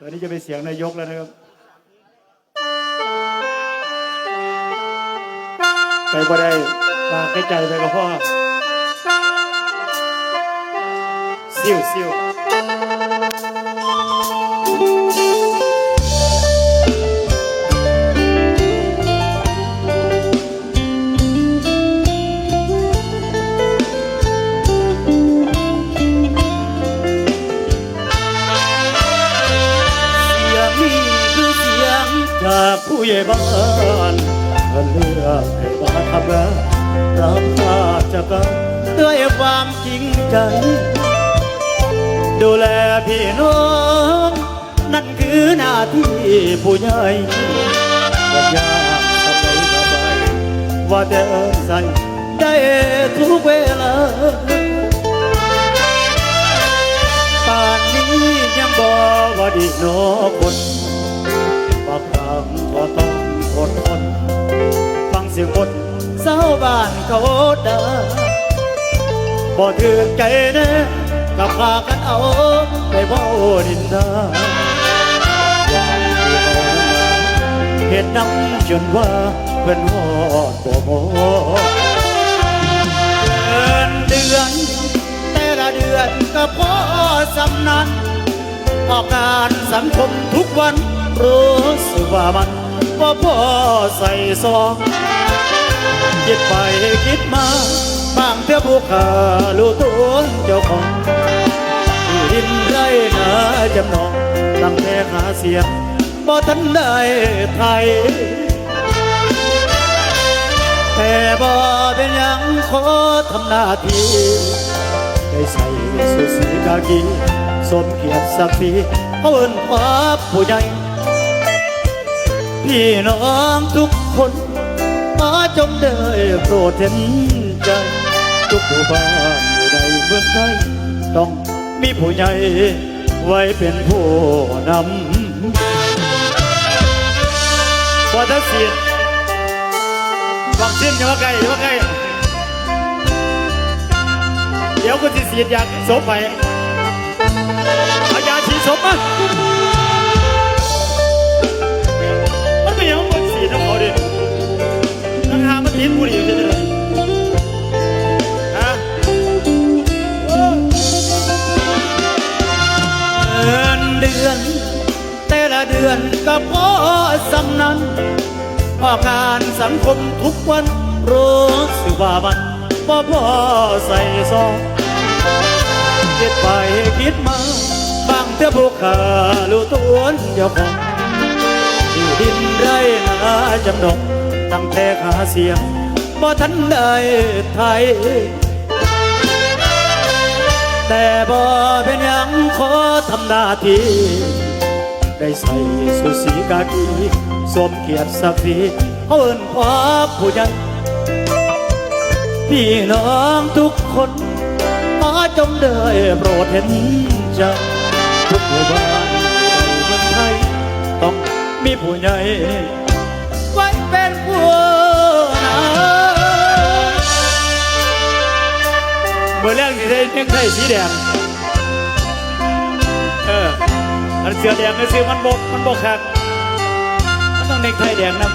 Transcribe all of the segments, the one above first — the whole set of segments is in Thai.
ตอนนี้จะเป็นเสียงนายกแล้วนะครับ ไปบ่ได้ฝากให้ใจไปกับพ่อซิวซิว ใหญ่บ้านเพิ่นเลือกให้มาทำงานรับราชการด้วยความจริงใจ ดูแลพี่น้อง นั่นคือหน้าที่ผู้ใหญ่ก็ยากสบายสบายว่าแต่ใส่ได้ทุกเวลาป่านนี้ยังบอกว่าดีโนคน บางก็ต้องอดทนฟังเสียงบนเศร้าบ้านเขาด่าบ่ถือใจแน่กับพากันเอาไปเบ้าดินดาอย่างที่เอาน้ำมาเหตุน้ำจนว่าเพื่อนหอดบ่พอเดือนเดือน แต่ละเดือนก็พอสำนันออกงานสังคมทุกวัน รู้สึกว่ามันก็พอใส่ซองคิดไปคิดมาบางเท่าผู้ขารู้ตัวเจ้าของที่ดินไรนาจำนองตั้งแต่หาเสียงบ่ทันได้ไทยแต่บ่เป็นยังขอทำหน้าที่ได้ใส่สุสีกากีสมเกียรติศักดิ์ศรีเขาเอิ้นว่าผู้ใหญ่ พี่น้องทุกคนมาจงได้โปรดเห็นใจ ทุกหมู่บ้านอยู่ในเมืองไทยต้องมีผู้ใหญ่ไว้เป็นผู้นำวัฒนศิลป์วัคซีนอย่ามาใกลอย่ามาใกลเดี๋ยวกูจะเสียดยาศพไปอายาฉีดศพมา สังคมทุกวันรู้สึกว่ามันบ่พอใส่ซองคิดไปคิดมาบางเท่าผู้ขารู้ตัวเจ้าของที่ดินไรนาจำนองตั้งแต่ขาเสียงบ่ทันได้ไทย แต่บ่เป็นยังขอทำหน้าที่ ได้ใส่สุสีกากีสมเกียรติศักดิ์ศรี เขาเอิ้นความผู้ใหญ่พี่น้องทุกคนมาจงได้โปรดเห็นใจทุกหมู่บ้านในเมืองไทยต้องมีผู้ใหญ่ไว้เป็นผู้นำเมื่อแรกที่ได้เพียงไทยสีแดงเอออันเสือแดงก็ซื้อมันบกมันบกคักมันต้องเน็กไทยแดงนำ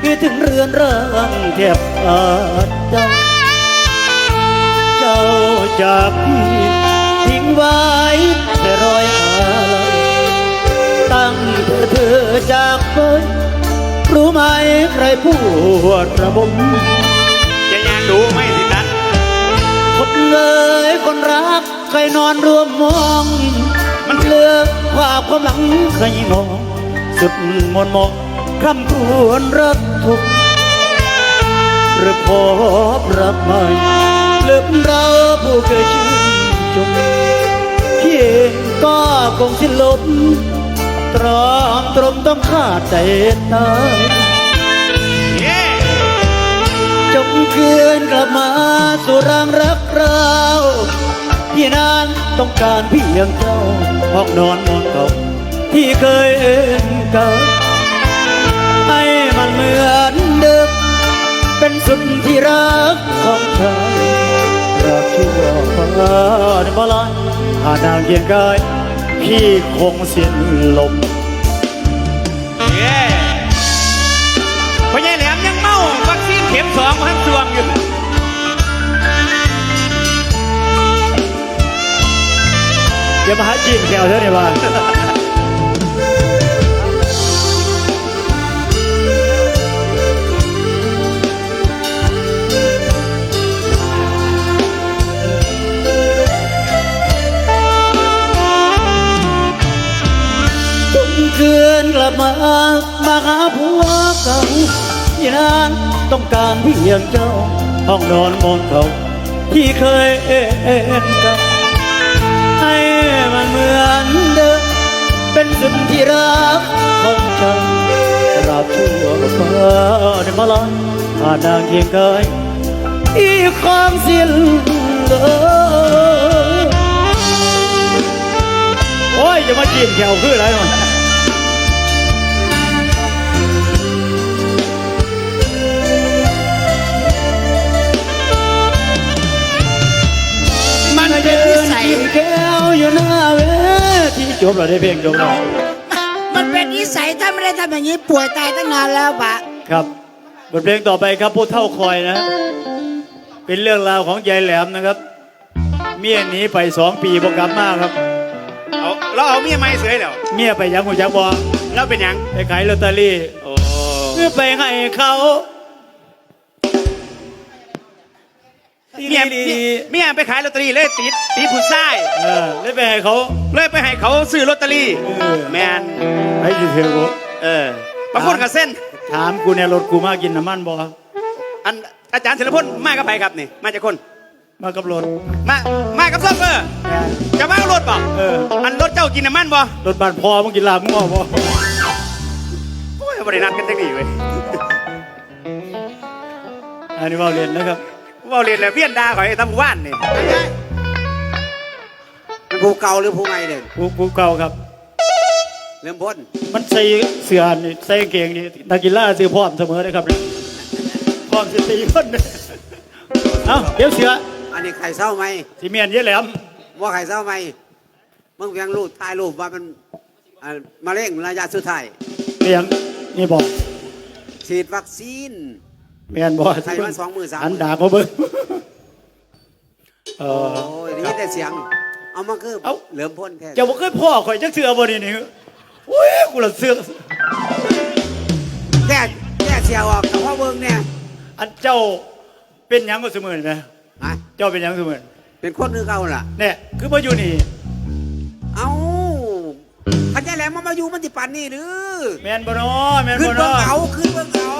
คยนุ่มนมบัดนี้ไม่มีงามนุ่มเขาจรหนีจางเธอไปบนเตียงเคยมีน้องนี้เคียงข้างอมผ้าคลายหนาวใครเดินคิดถึงเรือนร่างแทบขาดใจเจ้าจากพี่ทิ้งไว้แต่รอยอะไรตั้งเธอเธอจากไปรู้ไหมใครปวดระบมจะยางดูไม่สิตันคนเลยคนรักเคยนอนรวมมอง มันเลือกความความหลังเคยงองสุดมนต์หมอง คำควรรักทุกหรือพบรักใหม่ลืมเราผู้เคยชื่นชมเพียงก็คงสิ้นลมตรอมตรมต้องขาใจตายจงคืนกลับมาสู่รังรักเราพี่นางต้องการเพียงเจ้าห้องนอนมอนเก่าที่เคยเอ็นกัน มันเหมือนเดิมเป็นสุดที่รักของชายรักชั่วฟ้าในบาลานหานางเกียงกายพี่คงสิ้นลมเย้พ่อใหญ่แหลมยังเมาวัคซีนเข็มสองพันสวงอยู่อย่ามาหาจีนแถวเท่านี้ว่า ลับมามาหาผัวเก่าที่นั้นต้องการเพียงเจ้า ห้องนอนมอนเขาที่เคยเอ็นกันให้มันเหมือนเดิมเป็นสุดที่รักของฉันราบชั่วฟ้าในมาลายผ่านนางเคียงกายที่ความสิ้นเลยโอ้ยจะมาจีบแขวคืออะไรมัน มันเป็นนิสัยกินแก้วอยู่หน้าเวทีจบแล้วได้เพลงจบแล้วมันเป็นนิสัยถ้าไม่ได้ทำอย่างนี้ป่วยตายตั้งนานแล้วปะครับบทเพลงต่อไปครับผู้เท่าคอยนะ เป็นเรื่องราวของยายแหลมนะครับ เมียหนีไปสองปีบ่กลับมาครับเอาเราเอาเมียไม่เสยแล้วเมียไปยังหัวจักบอเราเป็นหยังไปขายลอตเตอรี่โอ้เพื่อไปให้เขา เมียดีเมียไปขายลอตเตอรี่เลยติดติดผู้ชายๆเออเลยไปให้เขา เลยไปให้เขาซื้อลอตเตอรี่เออ แมนให้ดีเทลกูเออมาพูดกับเส้น ถามกูเนี่ยรถกูมากินน้ำมันบ่อันอาจารย์ศิลพลมากับใครครับนี่ มาจากคน มากับรถมา มากับโซเฟอร์จะมากับรถเปล่าเออ อันรถเจ้ากินน้ำมันบ่รถบานพอมึงกินลาบมึงออกบ่โอ้ยบริณัดกันจังดีเว้ยอันนี้เว่าเรียนนะครับ เว่าเรียนแล้วเพี้ยนดาข่อยทำว่านนี่มันผู้เก่าหรือผู้ใหม่เด่นกูกูเก่าครับ เริ่มพ้นมันใส่เสื้อนี่ใส่กางเกงนี่นักกีฬาซื้อพร้อมเสมอเลยครับพร้อมสิตีคนเนี่ยเอ้าเดี๋ยวเสืออันนี้ไข่เศร้าไหมสิเมียนเยอะแหลมว่าไข่เศร้าไหมมึงเพียงรูปถ่ายรูปว่ามันอ่ามะเร็งระยะสุดท้ายเลียงนี่บอกฉีดวัคซีน เมียนบอกใครมาสองมือสามมือ อันดาเขาเบิ้งเอโอ้อ ยได้ยินแต่เสียง เอามาคือเอ้าเริ่มพ้นแท้เจ้าบ่เคยพ่อข่อยจักเสือบ่นี่นี่อุ้ยกูละเสือแก่แก่เสียออกแต่พ่อเบิ้งเนี่ยอันเจ้าเป็นหยังก็เสมอนะอะเจ้าเป็นหยังเสมอเป็นคนนึงเก่าล่ะเนี่ยคือมาอยู่นี่ มมันมาอยู่มันติปันนี่หรือแมนบ่เนาะแมนขึ้นบ่เบิ้งเนาะเอาขึ้นเบิ้งเอา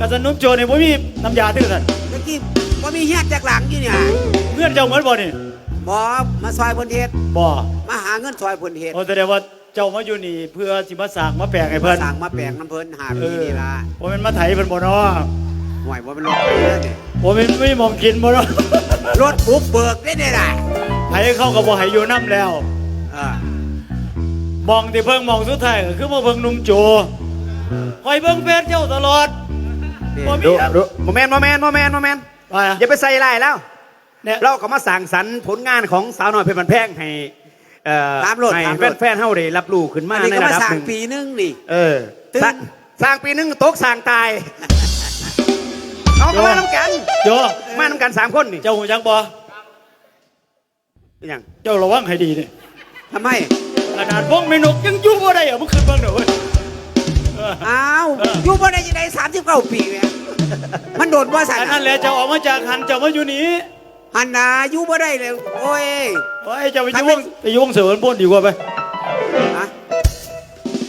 กระสันนุ่มโจนี่บ่มีน้ำยาตื้อสันเมื่อกี้ว่ามีเฮียจากหลังอยู่เนี่ยเพื่อนเจ้าเหมือนบ่นี่บอมาซอยเพิ่นเฮ็ดบ่มาหาเงินซอยเพิ่นเฮ็ดโอ้แสดงว่าเจ้ามาอยู่นี่เพื่อสิมาสร้างมาแปลงให้มาเพิ่นสั่งมาแปลงน้ำเพิ่นหาเอปีอนี่ล่ะบ่แม่นมาไถเพิ่นบ่เนาะห่วยว่าเป็นรถไปเลยนี่บ่แม่นไม่มองกินบ่เนาะรถบุกเบิกได้เนี่ยล่ะไผเข้าก็บ่ให้อยู่นํแล้วเออ มองที่เพิ่งมองสุดท้ายก็คือมาเบิ่งหนุ่มโจคอยเบิ่งเพจเจ้าตลอดนี่บ่มีดูดูโมเมนต์โมเมนต์โมเมนต์โมเมนต์ว่าอย่าไปใส่ลายแล้ว เนี่ยเราก็มาสั่งสรรค์ผลงานของสาวน้อยเพชรบันแพงให้เอ่อตามโหลดให้ตามโหลด แฟนๆเฮาได้รับรู้ขึ้นมาอันนี้ในก็ระมาดับสั่หงนึ่งปีนึงนี่เออตึ้ง สร้างสร้างปีหนึงตกสร้างตายเอาก็มาน้ำกันโจมาน้ำกันสามคนนี่เจ้าหูจักบ่เป็นหยังเจ้าระวังให้ดีนี่ทำไม ขนาดวงไม่นกยังอยู่บ่ได้อะมึงขึ้นเบิ่งเด้อเว้ยเออ อ้าวเอออ อยู่บ่ได้ยังไงสามสิบเก้าปีแม่มันโดนว่าสันอันนั้นแหละเจ้าออกมาจากหันเจ้ามาอยู่นี่หันนาอยู่บ่ได้เลยโอ้ยโอ้ยเจ้าไปอยู่วงไปอยู่วงเสือวันพ่นดีกว่าไปฮะ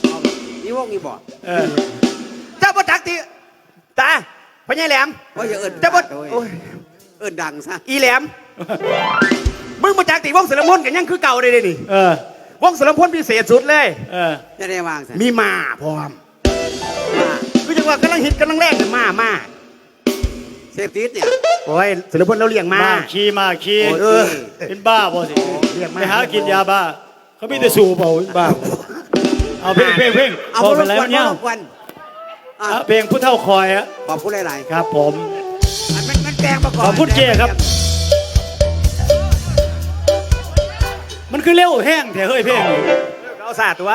เอานี่วงนี่บ่เออเจ้าบ่จักติตาพ่อใหญ่แหลม โอ้ยอย่าเอิ้นเจ้าบ่โอ้ยโอ้ยเอิ้นดังซะอีแหลม มึงบ่จักติวงเสรมนกันยังคือเก่าเลยเด้นี่ เออ วงเสรมพลพิเศษสุดเลย เออจะได้วางซะมีมาพร้อมมาคือจังว่ากำลังฮิตกำลังแรงเลยมามาเสพติดเนี่ย โอ้ยเสรมพลเราเลี้ยงมามาขี้มาขี้โอ้ยเออ เป็นบ้าบ่สิเรียกมา ไปหากินยาบ้า เขามีแต่สูบเอาเป็นบ้าเอาเพลงเพลงเพลงเอาพอบ่รเป็นบไรกวมันนเนี่ยบ่รบกวนอะอะเพลงผู้เท่าคอยอะขอบคุณหลายครับผม ๆอันมันมันแกงประกอบขอบคุณเจครับมัน คือเร็วแห้งแท้เฮ้ยเพลงนี่เอาสาดตัว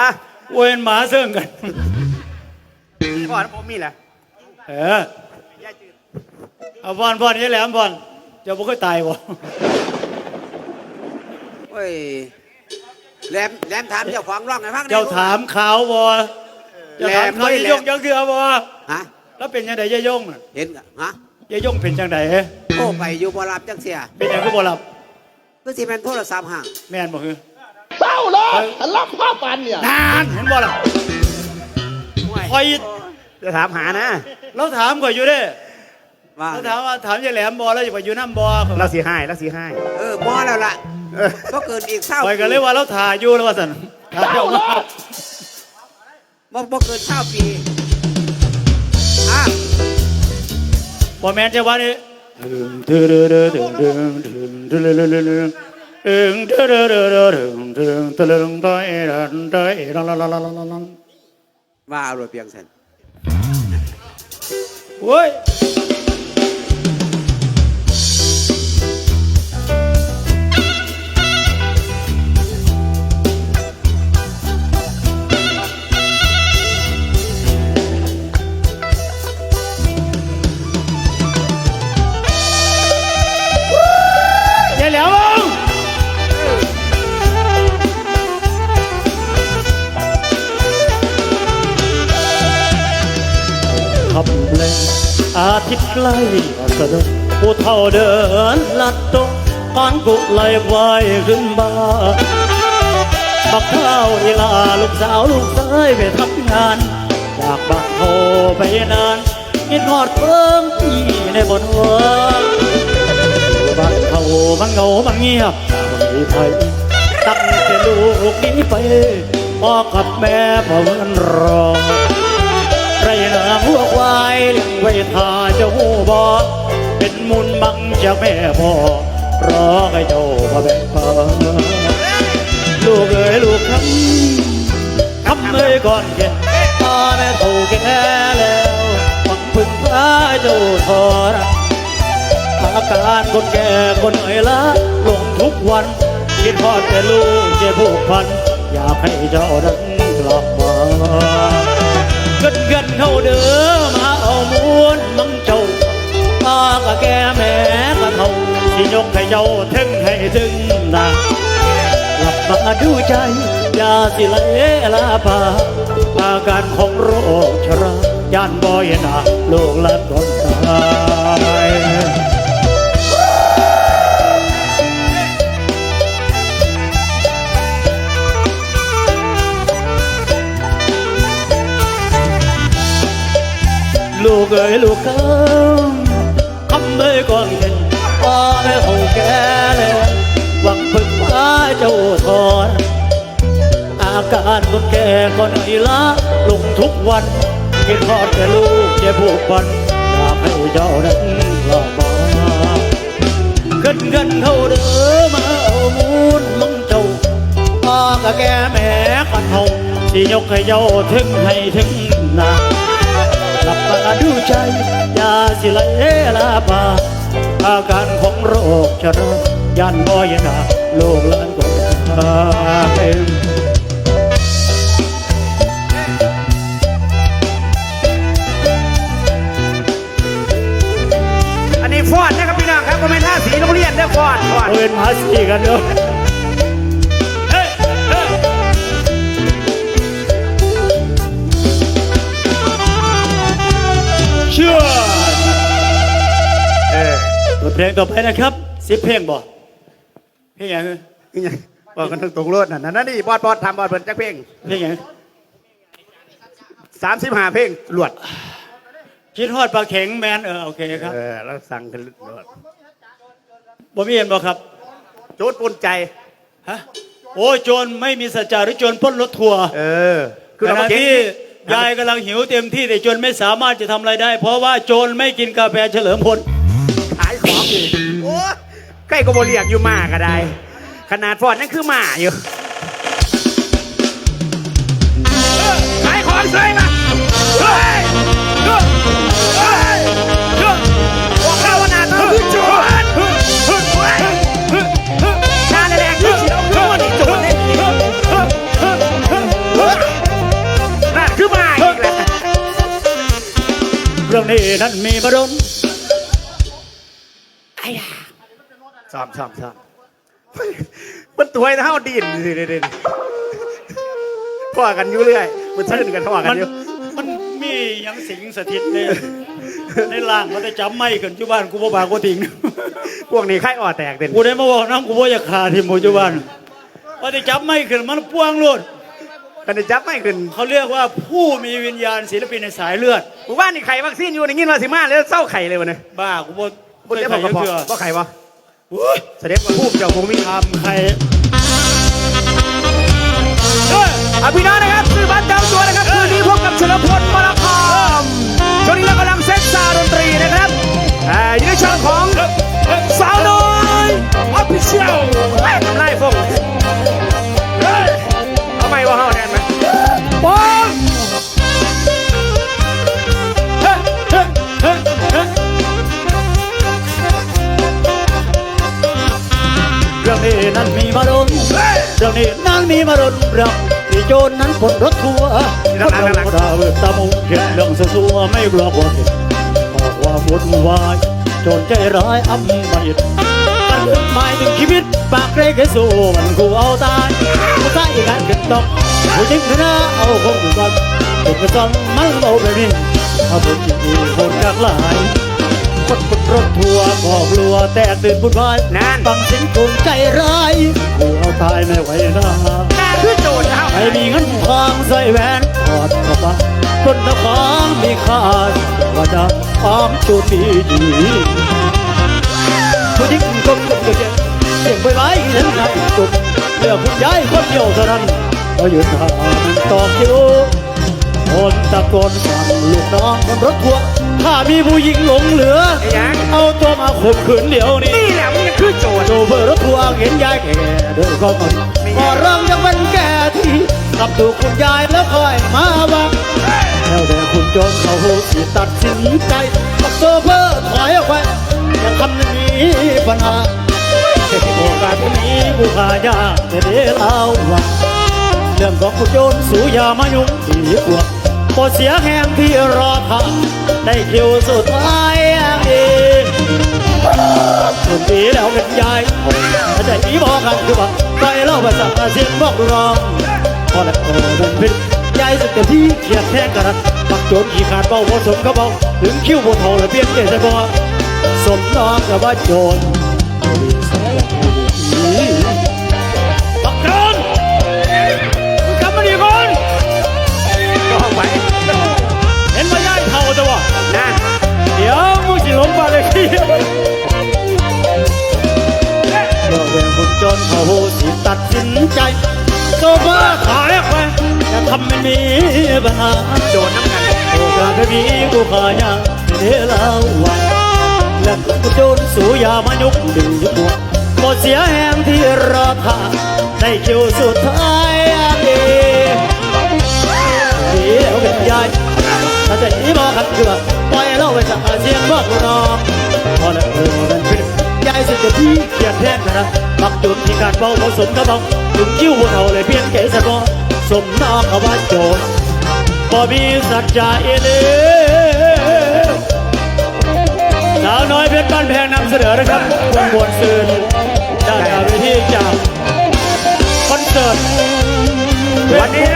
โวยหมาเสื่องกันก่อนผมมีแหละเออเอาบอลบอลนี่แหลมบอลเจ้าบ่เคยตายบ่โอ้ยแหลมแหลมถามเจ้าของร้องให้ฟังหน่อยเจ้าถามข่าวบ่เจ้าถามข่าวยายยงยังเถื่อบ่ฮะแล้วเป็นยังไงยายยงน่ะเห็นกะฮะยายยงเป็นจังไดโอ้ไปอยู่บ่รับจังเสียเป็นหยังคือบ่หลับ คือสิเป็นโทรศัพท์ห่างแม่นบ่คือเศร้าเลยฉันรับภาพปันเนี่ยนานเห็นบ่ล่ะ คอย จะถามหานะ เราถามข่อยอยู่เด้ว่าเราถามว่าถามยายแหลมบ่แล้วจะไปอยู่น้ำบ่เราสีให้เราสีให้เออบ่แล้วล่ะก็เกินอีกเศร้าข่อยก็เลยว่าเราถ่ายอยู่แล้วว่าซั่นถ่ายเจ้ามาบ่บ่เกินเศร้าปีอะบ่แม่นจะว่านี่ ว่าเอาโรเปียงเซนโอ้ย ขับเลยอาทิตย์ใกล้สะดกผู้เท่าเดินลัดตกก้อนกุไหลไหวขึ้นบ้าบักเท้าอีลาลูกสาวลูกเอ้ยไปทำงานจากบ้านโทไปนานกินหอดเพิ่งที่ในบนหัวบ้านเขามันเงามันเงียบไม่ไทยตั้งแต่ลูกนี้ไปพ่อกับแม่พ่อเงินรอ ไว้ทาเจ้าหูบอเป็นมุนบังจากแม่พ่อรอให้เจ้ามาแบ่งปันลูกเอ๋ยลูกคำคำเอ้ยก่อนเย็นพ่อแม่โตแก่แล้วหวังพึ่งพาเจ้าทอรอาการคนแก่คนเหนื่อยล้าลงทุกวัน คิดทอดแต่ลูกเจ็บผูกพัน อยากให้เจ้านั้นกลับมา เกินเกินเข้าเด้อมาเอามูลมังเจ้าตากะแกแม่กะเท่าสิยกให้เจ้าถึงให้ถึงนาหลับมาดูใจอย่าสิไหลลาปาอาการของโรคชราย่านบ่อยนาลูกหลานคนตาย ลูกเอ๋ยลูกเอ้ยคำเอ้ยก่อนเห็นพ่อแม่เขาแก่แล้วหวังพึ่งพาเจ้าทอนอาการคนแก่ก็เหนื่อยล้าลงทุกวันคิดทอดแต่ลูกเจ็บผูกพันอยากให้เจ้านั้นกลับมาขึ้นเงินเท่าเดิมมาเอามูลมึงเจ้าพ่อกะแก่แม่กันเฮาสิยกให้เจ้าถึงให้ถึงนา ลับตาดูใจยาสิไหลลาบาอาการของโรคชรายันบ่อยนาโลกล้านก็ตายอันนี้ฟอดนะครับพี่น้องครับก็ไม่ท่าสีโรงเรียนเด้อฟอดฟอดเป็นภาษีกันเเชื่อเออบทเพลงต่อไปนะครับสิบเพลงบ่เพลงอย่างไงบอกกันทั้งตรงรถน่ะนั่นนี่บอดบอดทำบอดเปิดจักเพลงเพลงอย่างสามสิบห้าเพลงหลวด คิดฮอดปลาแข็งแมนเออโอเคครับเออแล้วสั่งกันหลวดบ่มีเห็นบอกครับ โจดปนใจฮะโอ้โจรไม่มีสัจจะหรือโจรพ้นรถทัวร์เออคือเราที่ ยายกำลังหิวเต็มที่แต่จนไม่สามารถจะทำอะไรได้ เพราะว่าโจรไม่กินกาแฟเฉลิมพลขายของอีกโอ้ใกล้ก็บเรียกอยู่มาก็ได้ ขนาดฟอดนั่นคือหมาอยู่ขายของเลยมาเฮ้ย เรื่องนี้นั้นมีบรมซ้อมซ้อมซ้อมมันตัวเท่าดินดิดิดิพ่อกันอยู่เรื่อย มันชื่นกันพ่อกัมันนอยู่มันมีหยังสิงสถิตในในล่างมันได้จำไม่ขึ้นจุบ้านกูบ่บากกูทิ้งพวกนี้ไข้อ่อแตกเด่นกูได้มาบอกน้ำกูบ่อยากขาที่หมู่จุบ้านว่าได้จับไม่ขึ้นมันป้วงโลด กันจะจับไม่ขึ้นเขาเรียกว่าผู้มีวิญญาณศิลปินในสายเลือดหมู่บ้านนี่ไข่วัคซีนอยู่ในงินว่าสิมาแล้วเศร้าไข่เลยวันนี้บ้ากูบ่บุญไม่ได้เคบอยกกระเพาะเชื่อว่าไข่วะโอ้ยเสด็จมาพูดเจ้าคงมีทำใครเฮ้ยอะพี่น้องนะครับซื้อบัตรจองตัวนะครับคืนนี้พบกับเฉลิมพลมรคมช่วงนี้เรากำลังเซตซาวด์ดนตรีนะครับอ่าอยู่ในช่องของสาวน้อยออฟฟิเชียลทำไรฟง รื่องนี้นั้นมีมาโดนเรื่องที่โจรนั้นปลดรถทัวร์คนเราดาวตามุเห็นเรื่องสัวไม่กลัวบนขอความวุ่นวายโจรใจร้ายอำมหิตมันหมายถึงชีวิตปากเรกให้สู้มันกูเอาตายกูใส่กันกันตอกกูจริงนะเอาคงกูก่อนกูก็ต้องมันเอาแบบนี้ถ้าผมจริงๆคนกากหลาย คนบนรถทัวร์ก็กลัวแต่ตื่นบุญวายนั่น ฟังเสียงโกงใจร้ายกูเอาตายไม่ไหวนะน่าคือโจรนะครับไอ้มีเงินทองใส่แหวนถอดเข้ามาต้นตะของมีค่าว่าจะอ้อมจุดดีดีผู้หญิงก็กำลังจะเสียงไปไว้เห็นไงจุดเลือกคุณยายคนเดียวเท่านั้นก็อยู่ทางตอกอยู่คนตะโกนสั่งลูกน้องบนรถทัวร์ ถ้ามีผู้หญิงหลงเหลือ ไอ้ยัง เอาตัวมาข่มขืนเดี๋ยวนี้นี่แหละมันคือโจรโชเฟอร์รถทัวร์เห็นยายแก่เดินเข้ามาก็เริ่มยังเป็นแก่ที่กลับถูกคุณยายแล้วค่อยมาว่าแล้วแต่คุณโจนเขาสิตัดสินใจบอกโชเฟอร์ถอยออกไปอย่าทำอย่างนี้ปัญหาโอกาสนี้ผู้ขายาจะได้เล่าว่า เรื่องของคุณโยนสู่อยามายุ่งดีกว่า ปวดเสียแหงที่รอทำได้คิวสุดท้ายอย่างดีคนดีแล้วเป็นยายถ้าจะอีบอกกันคือว่าไปเล่าภาษาเสียงบอกร้องพอแล้วเออเป็นพิษยายสุดเต็มที่เขียดแทงกระรัดปักโจนขี่ขาดเบาผสมก็เบาถึงคิ้วบนโถเลยเปลี่ยนเกศบอสมน้องกับว่าโจร มาเลยที่เดี๋ยวเวรคนจนเขาสิตัดสินใจโซฟาขายไปจะทำไม่มีปัญหาโจรน้ำกันโอกาสไม่มีกูขายาเดลาวันแล้วกูโจนสู่ยามายุกดึงยุกบวกหมดเสียแหงที่รอทางได้คิวสุดท้ายดีเดี๋ยวเป็นยายถ้าจะอีบอกกันคือว่าปล่อยเราไปสั่งเสียงบอกน้องพอ และโอ้นั่นขึ้นยายสุดจะพี่เกียนแทนนะนะบักจุดที่การเบาผสมกระบองถึงคิ้วบนเอาเลยเพียงแค่สะบองสมนอกเาว่าโจรบ่มีสัจจะเอเลสาวน้อยเพชรบ้านแพงนำเสนอนะครับวงบวนซืนด้านดาวที่จากคอนเสิร์ตวันนี้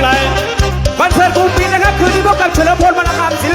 คอนเสิร์ตกูปีนะครับ คืนนี้พบกับเฉลิมพลมรรคามศิล